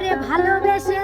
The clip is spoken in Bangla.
ওরে ভালোবেসে।